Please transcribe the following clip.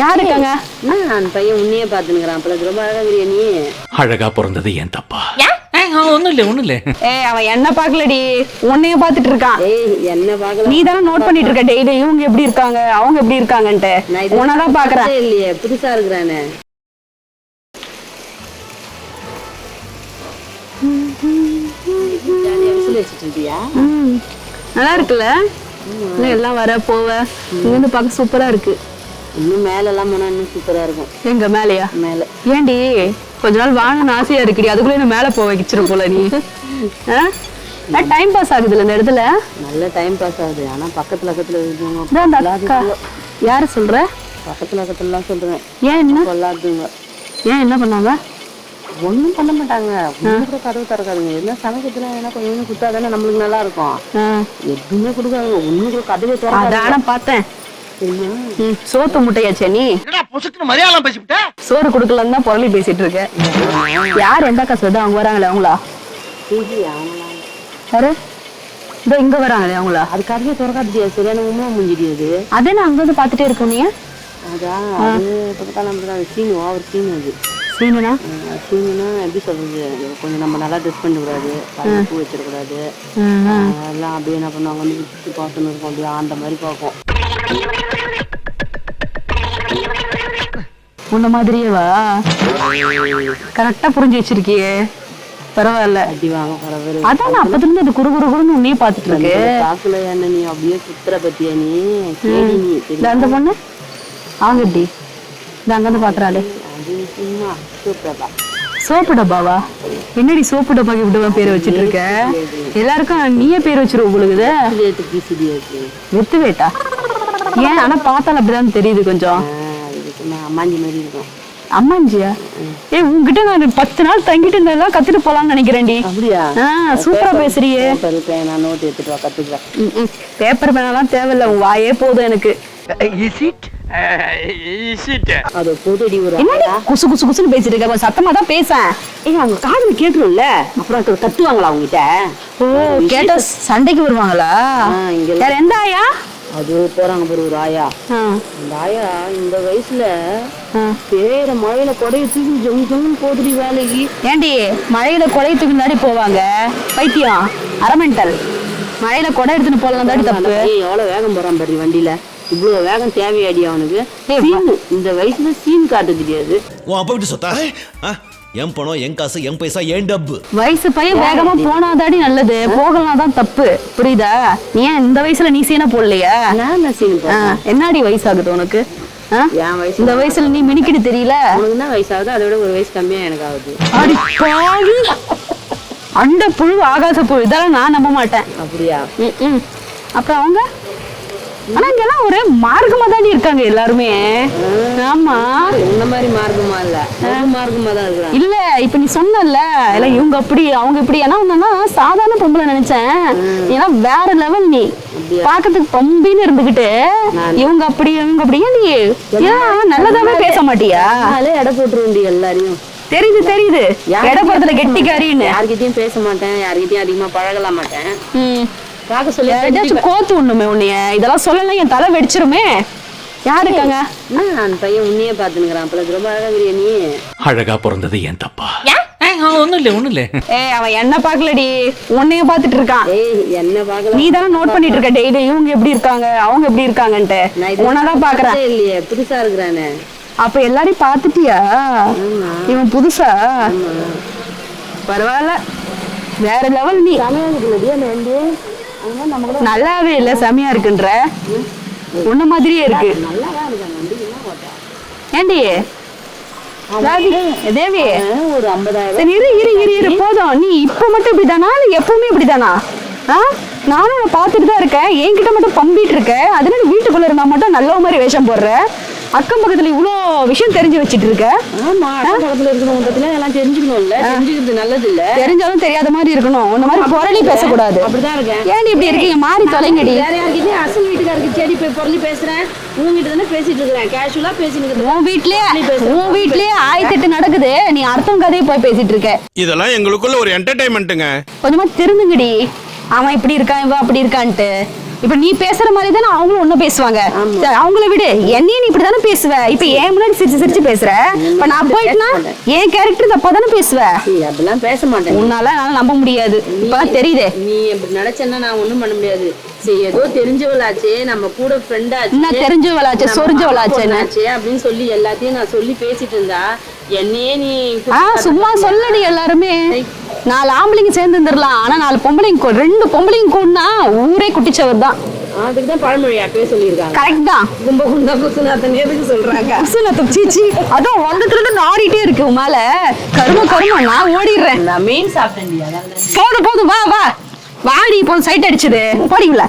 யார் இருக்காங்க? அந்த பையன் உன்னையே பார்த்துனுக்குறான் அப்பல ரொம்ப அழகா இருக்கிறியா நீ. அழகா பிறந்தது ஏன் தப்பா? ஒன்றும் இல்லை ஏய் அவன் என்ன பார்க்கலடி. உன்னைய பார்த்துட்டு இருக்கான். ஏய் என்ன பார்க்கல. நீ தானே நோட் பண்ணிட்டு இருக்க டெய்லி இவங்க எப்படி இருக்காங்க? அவங்க எப்படி இருக்காங்கன்ட்டு. நான் இது உன்னதான் பாக்குறேன் இல்லையே. புதுசா இருக்கிறானே. நல்லா இருக்குல்ல? இன்னும் எல்லாம் வர போவ. இங்க வந்து பார்க்க சூப்பரா இருக்கு. இன்னும் மேல எல்லாம் போனா இன்னும் சூப்பரா இருக்கும். எங்க மேலையா? மேல. ஏண்டி கொஞ்ச நாள் வாங்கணும்னு ஆசையா இருக்குடி. அதுக்குள்ள என்ன மேல போக வச்சிரும் போல நீ. டைம் பாஸ் ஆகுதுல்ல இந்த இடத்துல? நல்ல டைம் பாஸ் ஆகுது. ஆனா பக்கத்துல பக்கத்துல இருக்கவங்க அந்த அக்கா. யாரு சொல்ற? பக்கத்துல பக்கத்துல எல்லாம் சொல்றேன். ஏன் என்ன? கொள்ளாதுங்க. ஏன் என்ன பண்ணாங்க? ஒண்ணும் பண்ண மாட்டாங்க. கூட கதவு திறக்காதுங்க. என்ன சமைக்கிறதுல ஏன்னா கொஞ்சம் கொஞ்சம் குத்தாதானே நம்மளுக்கு நல்லா இருக்கும். எதுவுமே கொடுக்காதுங்க. கூட கதவே திறக்காது பார்த்தேன். சோத்து முட்டையாச்சே நீ? சோறு கொடுக்கலன்னு தான் புரளி பேசிட்டு இருக்க யார் எந்த அக்கா சொல்லுது அவங்க வராங்களே அவங்களா? யாரு? இதோ இங்க வராங்களே அவங்களா? அது கதவே திறக்காது சரியான உண்மை முடிஞ்சிடியது அதே. நான் அங்க வந்து பாத்துட்டே இருக்கோம் நீங்க அதான் சீனு ஓவர் சீனு அது. சீனுனா? சீனுனா எப்படி சொல்றது கொஞ்சம் நம்ம நல்லா ட்ரெஸ் பண்ணக்கூடாது பூ வச்சிடக்கூடாது. எல்லாம் அப்படியே என்ன பண்ணுவாங்க வந்து பார்த்துன்னு இருக்கும் அப்படியே அந்த மாதிரி பார்க்கும். உன்ன மாதிரியே வா கரெக்டா புரிஞ்சு வச்சிருக்கியே. பரவாயில்ல. அதான் அப்பத்துல இருந்து அது குறு குறு குறுன்னு உன்னையே பாத்துட்டு இருக்கு என்ன நீ அப்படியே சுத்துற பத்தியா நீ? அந்த பொண்ணு? எப்படி இந்த அங்க இருந்து பாக்குறாளே. சோப்பு டப்பாவா? என்னடி சோப்பு டப்பாக்கு இப்படி பேர் வச்சிட்டு இருக்க? எல்லாருக்கும் நீயே பேர் வச்சிருவ உங்களுக்கு வெத்து வேட்டா ஏன் ஆனா பார்த்தால அப்படிதான் தெரியுது கொஞ்சம். அம்மாஞ்சி மாதிரி இருக்கும். அம்மாஞ்சியா? ஏ உன்கிட்ட நான் பத்து நாள் தங்கிட்டு இருந்ததெல்லாம் கத்துட்டு போலாம்னு நினைக்கிறேன்டி. அப்படியா? சூப்பரா பேசுறியே. பேனா நோட் எடுத்துட்டு வா கத்துக்கிறேன். ம், ம். பேப்பர் பேனாலாம் தேவையில்ல உன் வாயே போதும் எனக்கு. இஸ் இட் இஸ் இட் அது போட்டுடி ஒரு என்னடி குசு குசு குசுன்னு பேசிட்டு இருக்க? கொஞ்சம் சத்தமா தான் பேசேன் ஏய் அவங்க காதுல கேட்டுரும்ல அப்புறம் அது கத்துவாங்களா அவங்க கிட்ட ஓ கேட்ட சண்டைக்கு வருவாங்களா? வேற எந்த ஆயா அது போறாங்க பாரு ஒரு ஆயா. அந்த ஆயா இந்த வயசுல. பேர மழையில கொடையை தூக்கி ஜம் ஜம்னு போதுடி வேலைக்கு. ஏண்டி மழையில கொடை தூக்கி தாடி போவாங்க? பைத்தியம் அரமெண்டல். மழையில கொடை எடுத்துட்டு போலாம் தாடி அந்த தப்பு எவ்வளவு வேகம் போறான் பாரு வண்டியில. இவ்வளவு வேகம் தேவையாடி அவனுக்கு. இந்த வயசுல சீன் காட்ட தெரியாது என் பணம் என் காசு என் பைசா என் டப்பு. வயசு பையன் வேகமா போனாதாடி நல்லது. போகலாம் தான் தப்பு. புரியுதா? நீ ஏன் இந்த வயசுல நீ சீனை போடலையா? என்னடி வயசாகுது உனக்கு? இந்த வயசுல நீ மினிக்கிட்டு தெரியல? உனக்கு தான் வயசாகுது அதை விட ஒரு வயசு கம்மியா எனக்கு ஆகுது. அடி பாவி. அண்ட புழு ஆகாச புழு இதெல்லாம் நான் நம்ப மாட்டேன். அப்படியா. அப்புறம் அவங்க? ஆனா இங்கெல்லாம் ஒரு மார்க்கமா தாண்டி இருக்காங்க எல்லாருமே. ஆமா. இந்த மாதிரி மார்க்கமா இல்ல. மார்க்கமா தான் இல்ல இப்ப நீ சொன்னல இல்ல இவங்க அப்படி அவங்க இப்படி. ஏன்னா உன்னா சாதாரண பொம்பளை நினைச்சேன். ஏன்னா வேற லெவல் நீ. பாக்கிறதுக்கு பம்பின்னு இருந்துகிட்டு இவங்க அப்படி இவங்க அப்படி ஏன் நீ ஏன் நல்லதாவே பேச மாட்டியா? நாளே எடை போட்டுருவோண்டி எல்லாரையும். தெரியுது தெரியுது. இடப்புறத்துல கெட்டிக்காரின்னு. யார்கிட்டயும் பேச மாட்டேன். யார்கிட்டயும் அதிகமா பழகலாம் மாட்டேன். பார்க்க சொல்லி ஏதாச்சும் கோத்து உண்ணுமே உன்னைய. இதெல்லாம் சொல்லலாம் என் தலை வெடிச்சிருமே. யார் இருக்காங்க? என்ன அந்த பையன் உன்னையே பார்த்துனுக்குறான் அப்பல ரொம்ப அழகா நீ. அழகா பிறந்தது ஏன் தப்பா? ஒன்றும் இல்லை ஒன்றும் இல்லை. ஏய் அவன் என்ன பாக்கலடி உன்னைய பாத்துட்டு இருக்கான். ஏய் என்ன பார்க்கல. நீ தானே நோட் பண்ணிட்டு இருக்க டெய்லி இவங்க எப்படி இருக்காங்க? அவங்க எப்படி இருக்காங்கன்ட்டு. நான் உன்னதான் பாக்குறேன் இல்லையே. புதுசா இருக்கிறானே. அப்ப எல்லாரையும் பாத்துட்டியா இவன் புதுசா? பரவாயில்ல. வேற லெவல் நீ. நல்லாவே இல்ல செமையா இருக்குன்ற. உன்ன மாதிரியே இருக்கு. ஏண்டி? தேவி, ஒரு ஐம்பதாயிரம் இரு இரு இரு இரு போதும். நீ இப்ப மட்டும் இப்படிதானா? இல்ல எப்பவுமே இப்படிதானா? ஆ? நானும் உன்னை பார்த்துட்டு தான் இருக்கேன். என்கிட்ட மட்டும் பம்பிட்டு இருக்க. அதனால வீட்டுக்குள்ள இருந்தா மட்டும் நல்ல மாதிரி வேஷம் போடுற. அக்கம் பக்கத்துல இவ்வளோ விஷயம் தெரிஞ்சு வச்சிட்டு இருக்க ஆமா அக்கம் பக்கத்துல இருக்கிறவங்க பத்தினா எல்லாம் தெரிஞ்சுக்கணும்ல தெரிஞ்சுக்கிறது நல்லது இல்ல தெரிஞ்சாலும் தெரியாத மாதிரி இருக்கணும். இந்த மாதிரி புரளி பேசக்கூடாது. அப்படிதான் இருக்கேன். ஏன்டி இப்படி இருக்கீங்க? மாறி தொலைங்கடி. வேற யார்கிட்டயும் அசல் வீட்டுக்காரருக்கு செடி போய் பொருளி பேசுறேன். உங்ககிட்ட தானே பேசிட்டு இருக்கிறேன். கேஷுவலா பேசிட்டு உன் வீட்லயே உன் வீட்லயே ஆயிரத்தெட்டு நடக்குது. நீ அடுத்தவங்க கதையை போய் பேசிட்டு இருக்க. இதெல்லாம் எங்களுக்குள்ள ஒரு என்டர்டைன்மெண்ட்டுங்க கொஞ்சமா திருந்துங்கடி. அவன் இப்படி இருக்கான் இவன் அப்படி இருக்கான்ட்டு. இப்ப நீ பேசுற மாதிரி தானே அவங்களும் ஒண்ணும் பேசுவாங்க. அவங்கள விடு. என்னையும் நீ இப்படி தானே பேசுவ. இப்ப என் முன்னாடி சிரிச்சு சிரிச்சு பேசுற. இப்ப நான் போயிட்டுனா என் கேரக்டர் தப்பா தானே பேசுவ அப்படிலாம் பேச மாட்டேன் உன்னால என்னால நம்ப முடியாது. இப்பதான் தெரியுதே. நீ அப்படி நினைச்சேன்னா நான் ஒண்ணும் பண்ண முடியாது. ஏதோ தெரிஞ்சவளாச்சே நம்ம கூட ஃப்ரெண்டாச்சு என்ன தெரிஞ்சவளாச்சே, சொரிஞ்சவளாச்சே? அப்படின்னு சொல்லி எல்லாத்தையும் நான் சொல்லி பேசிட்டு இருந்தா என்னையே நீ ஆ சும்மா சொல்லடி எல்லாருமே. நாலு ஆம்பளைங்க சேர்ந்து இருந்துடலாம். ஆனா நாலு பொம்பளைங்க ரெண்டு பொம்பளைங்க கூடனா ஊரே குட்டிச்சவர் தான். அதுக்கு தான் பழமொழி அப்பவே சொல்லியிருக்காங்க. கரெக்ட் தான். கும்ப குண்டா குசுநாத்தன் எதுக்கு சொல்றாங்க? அசுனத்தம் சீச்சி அதான் வந்ததுல இருந்து நாறிட்டே இருக்கு மேல. கரும கரும நான் ஓடிடுறேன். நான் மீன் சாப்பிட்டேன் போதும் போதும் வா வா. வாடி இப்போ சைட் அடிச்சது போடிங்களா